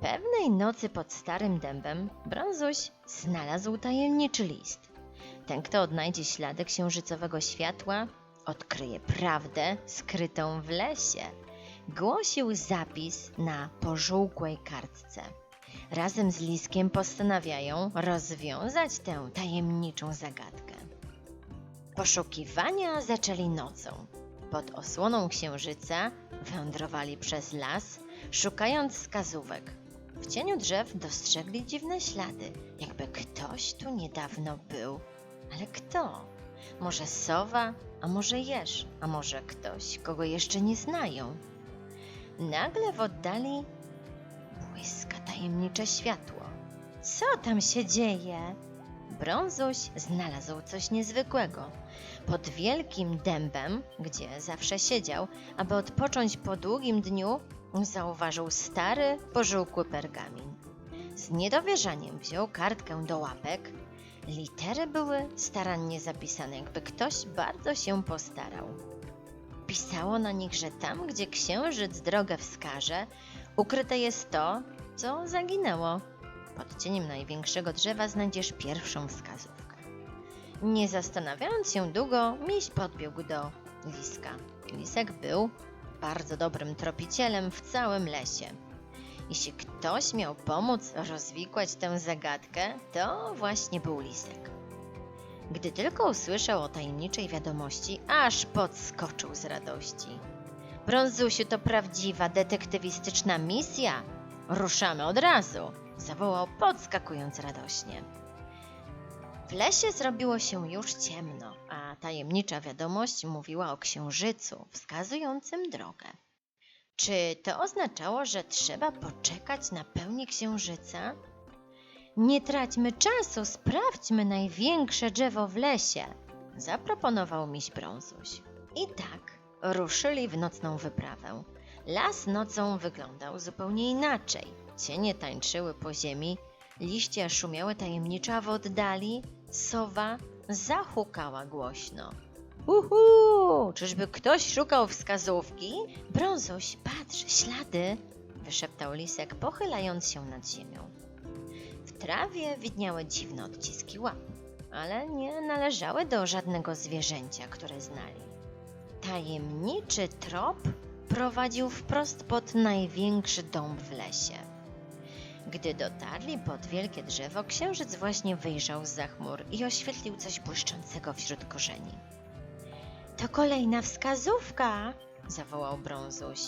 Pewnej nocy pod starym dębem Brązuś znalazł tajemniczy list. Ten, kto odnajdzie ślady księżycowego światła, odkryje prawdę skrytą w lesie. Głosił zapis na pożółkłej kartce. Razem z Liskiem postanawiają rozwiązać tę tajemniczą zagadkę. Poszukiwania zaczęli nocą. Pod osłoną księżyca wędrowali przez las, szukając wskazówek. W cieniu drzew dostrzegli dziwne ślady, jakby ktoś tu niedawno był. Ale kto? Może sowa, a może jeż, a może ktoś, kogo jeszcze nie znają. Nagle w oddali błyska tajemnicze światło. Co tam się dzieje? Brązuś znalazł coś niezwykłego. Pod wielkim dębem, gdzie zawsze siedział, aby odpocząć po długim dniu, zauważył stary, pożółkły pergamin. Z niedowierzaniem wziął kartkę do łapek. Litery były starannie zapisane, jakby ktoś bardzo się postarał. Pisało na nich, że tam, gdzie księżyc drogę wskaże, ukryte jest to, co zaginęło. Pod cieniem największego drzewa znajdziesz pierwszą wskazówkę. Nie zastanawiając się długo, miś podbiegł do liska. Lisek był bardzo dobrym tropicielem w całym lesie. Jeśli ktoś miał pomóc rozwikłać tę zagadkę, to właśnie był lisek. Gdy tylko usłyszał o tajemniczej wiadomości, aż podskoczył z radości. Brązusiu, to prawdziwa detektywistyczna misja. Ruszamy od razu, zawołał podskakując radośnie. W lesie zrobiło się już ciemno, tajemnicza wiadomość mówiła o księżycu wskazującym drogę. Czy to oznaczało, że trzeba poczekać na pełnię księżyca? Nie traćmy czasu, sprawdźmy największe drzewo w lesie, zaproponował miś brązuś. I tak ruszyli w nocną wyprawę. Las nocą wyglądał zupełnie inaczej. Cienie tańczyły po ziemi, liście szumiały tajemniczo, w oddali sowa zahukała głośno. Uhu! Czyżby ktoś szukał wskazówki? Brązuś, patrz, ślady! wyszeptał lisek, pochylając się nad ziemią. W trawie widniały dziwne odciski łap, ale nie należały do żadnego zwierzęcia, które znali. Tajemniczy trop prowadził wprost pod największy dąb w lesie. Gdy dotarli pod wielkie drzewo, księżyc właśnie wyjrzał z chmur i oświetlił coś błyszczącego wśród korzeni. To kolejna wskazówka! zawołał brązuś.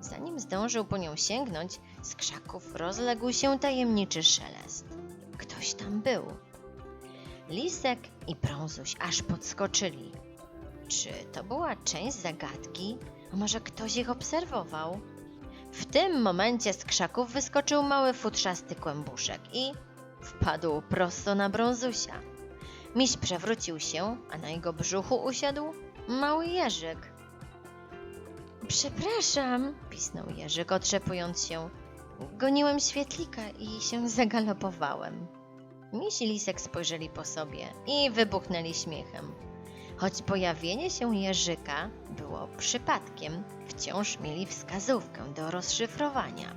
Zanim zdążył po nią sięgnąć, z krzaków rozległ się tajemniczy szelest. Ktoś tam był. Lisek i brązuś aż podskoczyli. Czy to była część zagadki, a może ktoś ich obserwował? W tym momencie z krzaków wyskoczył mały futrzasty kłębuszek i wpadł prosto na brązusia. Miś przewrócił się, a na jego brzuchu usiadł mały jeżyk. Przepraszam, pisnął jeżyk, otrzepując się. Goniłem świetlika i się zagalopowałem. Miś i lisek spojrzeli po sobie i wybuchnęli śmiechem. Choć pojawienie się jeżyka było przypadkiem, wciąż mieli wskazówkę do rozszyfrowania.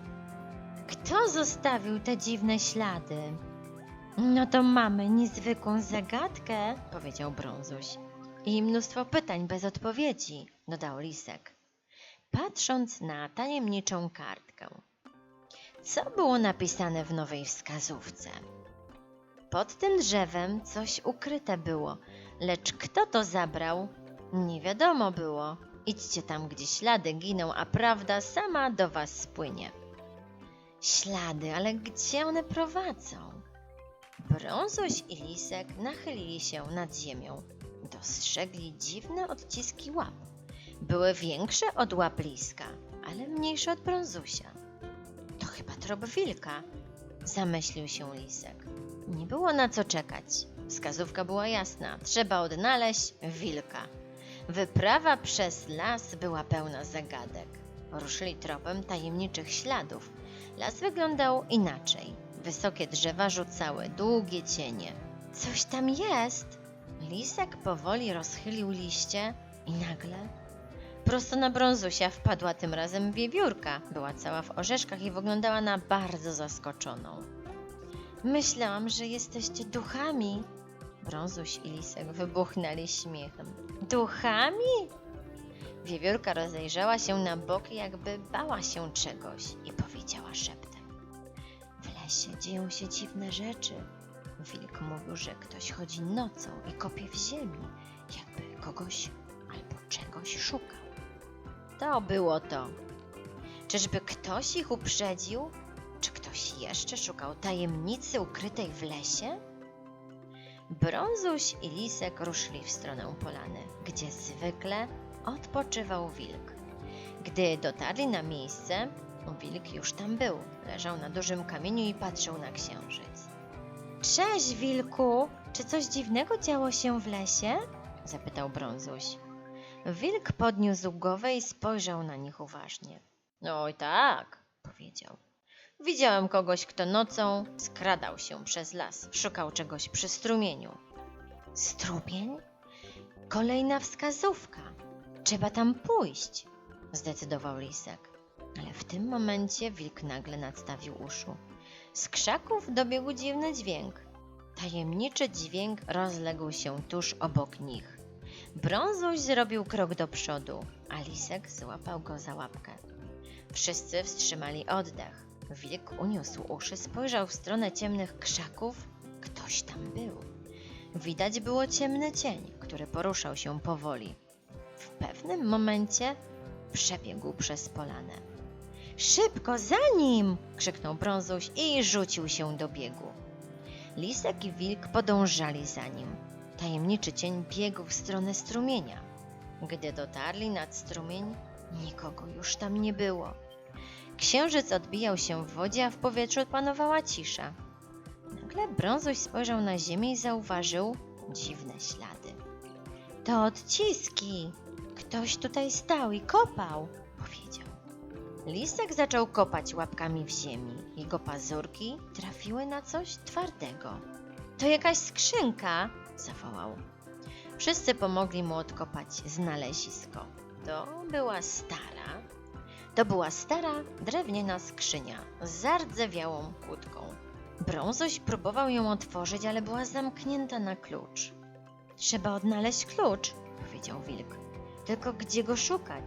Kto zostawił te dziwne ślady? No to mamy niezwykłą zagadkę, powiedział brązuś. I mnóstwo pytań bez odpowiedzi, dodał lisek, patrząc na tajemniczą kartkę. Co było napisane w nowej wskazówce? Pod tym drzewem coś ukryte było, lecz kto to zabrał? Nie wiadomo było. Idźcie tam, gdzie ślady giną, a prawda sama do was spłynie. Ślady, ale gdzie one prowadzą? Brązuś i lisek nachylili się nad ziemią. Dostrzegli dziwne odciski łap. Były większe od łap liska, ale mniejsze od brązusia. To chyba trop wilka, zamyślił się lisek. Nie było na co czekać. Wskazówka była jasna. Trzeba odnaleźć wilka. Wyprawa przez las była pełna zagadek. Ruszyli tropem tajemniczych śladów. Las wyglądał inaczej. Wysokie drzewa rzucały długie cienie. Coś tam jest! Lisek powoli rozchylił liście i nagle Prosto na brązusia wpadła tym razem wiewiórka. Była cała w orzeszkach i wyglądała na bardzo zaskoczoną. Myślałam, że jesteście duchami. Brązuś i lisek wybuchnęli śmiechem. Duchami? Wiewiórka rozejrzała się na boki, jakby bała się czegoś i powiedziała szeptem. W lesie dzieją się dziwne rzeczy. Wilk mówił, że ktoś chodzi nocą i kopie w ziemi, jakby kogoś albo czegoś szukał. To było to. Czyżby ktoś ich uprzedził? Czy ktoś jeszcze szukał tajemnicy ukrytej w lesie? Brązuś i Lisek ruszyli w stronę polany, gdzie zwykle odpoczywał wilk. Gdy dotarli na miejsce, wilk już tam był. Leżał na dużym kamieniu i patrzył na księżyc. Cześć, wilku! Czy coś dziwnego działo się w lesie? zapytał Brązuś. Wilk podniósł głowę i spojrzał na nich uważnie. Oj tak, powiedział. Widziałem kogoś, kto nocą skradał się przez las, szukał czegoś przy strumieniu. Strumień? Kolejna wskazówka. Trzeba tam pójść, zdecydował lisek. Ale w tym momencie wilk nagle nadstawił uszu. Z krzaków dobiegł dziwny dźwięk. Tajemniczy dźwięk rozległ się tuż obok nich. Brązuś zrobił krok do przodu, a lisek złapał go za łapkę. Wszyscy wstrzymali oddech. Wilk uniósł uszy, spojrzał w stronę ciemnych krzaków. Ktoś tam był. Widać było ciemny cień, który poruszał się powoli. W pewnym momencie przebiegł przez polanę. Szybko za nim! krzyknął brązuś i rzucił się do biegu. Lisek i wilk podążali za nim. Tajemniczy cień biegł w stronę strumienia. Gdy dotarli nad strumień, nikogo już tam nie było. Księżyc odbijał się w wodzie, a w powietrzu panowała cisza. Nagle brązuś spojrzał na ziemię i zauważył dziwne ślady. To odciski! Ktoś tutaj stał i kopał, powiedział. Lisek zaczął kopać łapkami w ziemi. Jego pazurki trafiły na coś twardego. To jakaś skrzynka, zawołał. Wszyscy pomogli mu odkopać znalezisko. To była stara, to była stara, drewniana skrzynia z zardzewiałą kłódką. Brązuś próbował ją otworzyć, ale była zamknięta na klucz. Trzeba odnaleźć klucz, powiedział wilk. Tylko gdzie go szukać?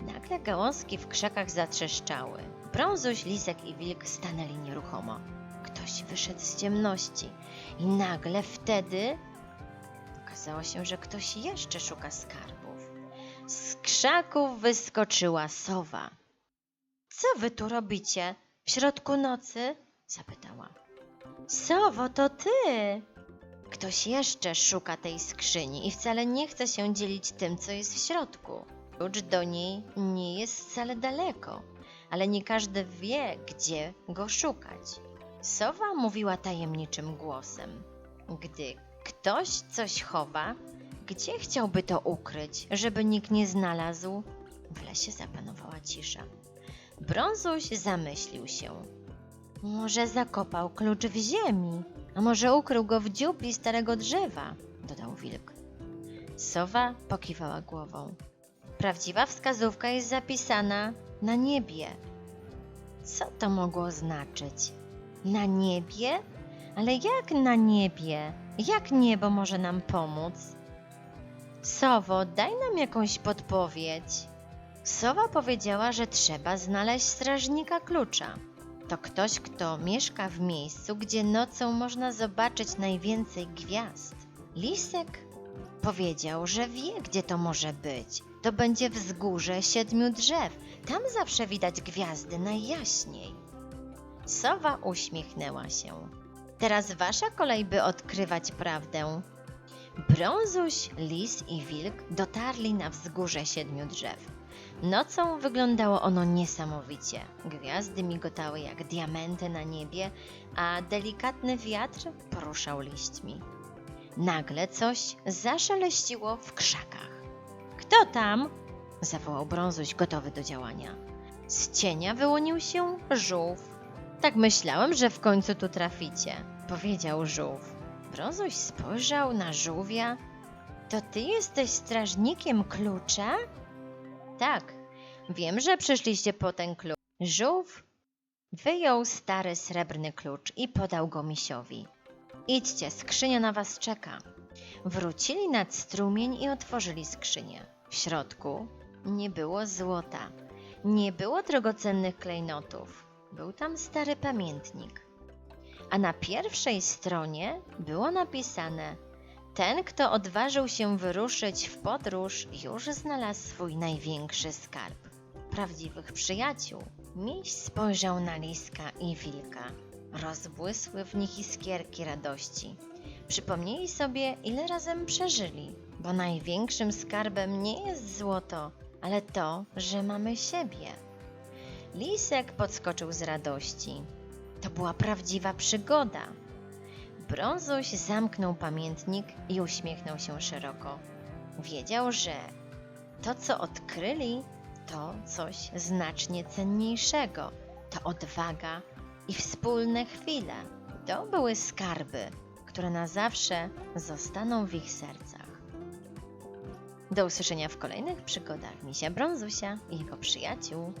Nagle gałązki w krzakach zatrzeszczały. Brązuś, lisek i wilk stanęli nieruchomo. Ktoś wyszedł z ciemności i nagle wtedy okazało się, że ktoś jeszcze szuka skarbów. Z krzaków wyskoczyła sowa. Co wy tu robicie? W środku nocy? zapytała. Sowo, to ty! Ktoś jeszcze szuka tej skrzyni i wcale nie chce się dzielić tym, co jest w środku. Klucz do niej nie jest wcale daleko, ale nie każdy wie, gdzie go szukać. Sowa mówiła tajemniczym głosem. Gdy ktoś coś chowa, gdzie chciałby to ukryć, żeby nikt nie znalazł? W lesie zapanowała cisza. Brązuś zamyślił się. Może zakopał klucz w ziemi, a może ukrył go w dziupli starego drzewa, dodał wilk. Sowa pokiwała głową. Prawdziwa wskazówka jest zapisana na niebie. Co to mogło znaczyć? Na niebie? Ale jak na niebie? Jak niebo może nam pomóc? Sowo, daj nam jakąś podpowiedź. Sowa powiedziała, że trzeba znaleźć strażnika klucza. To ktoś, kto mieszka w miejscu, gdzie nocą można zobaczyć najwięcej gwiazd. Lisek powiedział, że wie, gdzie to może być. To będzie wzgórze siedmiu drzew. Tam zawsze widać gwiazdy najjaśniej. Sowa uśmiechnęła się. Teraz wasza kolej, by odkrywać prawdę. Brązuś, lis i wilk dotarli na wzgórze siedmiu drzew. Nocą wyglądało ono niesamowicie. Gwiazdy migotały jak diamenty na niebie, a delikatny wiatr poruszał liśćmi. Nagle coś zaszeleściło w krzakach. Kto tam? zawołał brązuś gotowy do działania. Z cienia wyłonił się żółw. Tak myślałem, że w końcu tu traficie, powiedział żółw. Brązuś spojrzał na żółwia. To ty jesteś strażnikiem klucza? tak, wiem, że przyszliście po ten klucz. Żółw wyjął stary srebrny klucz i podał go misiowi. Idźcie, skrzynia na was czeka. Wrócili nad strumień i otworzyli skrzynię. W środku nie było złota, nie było drogocennych klejnotów. Był tam stary pamiętnik. A na pierwszej stronie było napisane: Ten, kto odważył się wyruszyć w podróż, już znalazł swój największy skarb prawdziwych przyjaciół. Miś spojrzał na liska i wilka. Rozbłysły w nich iskierki radości. Przypomnieli sobie, ile razem przeżyli, bo największym skarbem nie jest złoto, ale to, że mamy siebie. Lisek podskoczył z radości. To była prawdziwa przygoda. Brązuś zamknął pamiętnik i uśmiechnął się szeroko. Wiedział, że to, co odkryli, to coś znacznie cenniejszego. To odwaga i wspólne chwile. To były skarby, które na zawsze zostaną w ich sercach. Do usłyszenia w kolejnych przygodach Misia Brązusia i jego przyjaciół.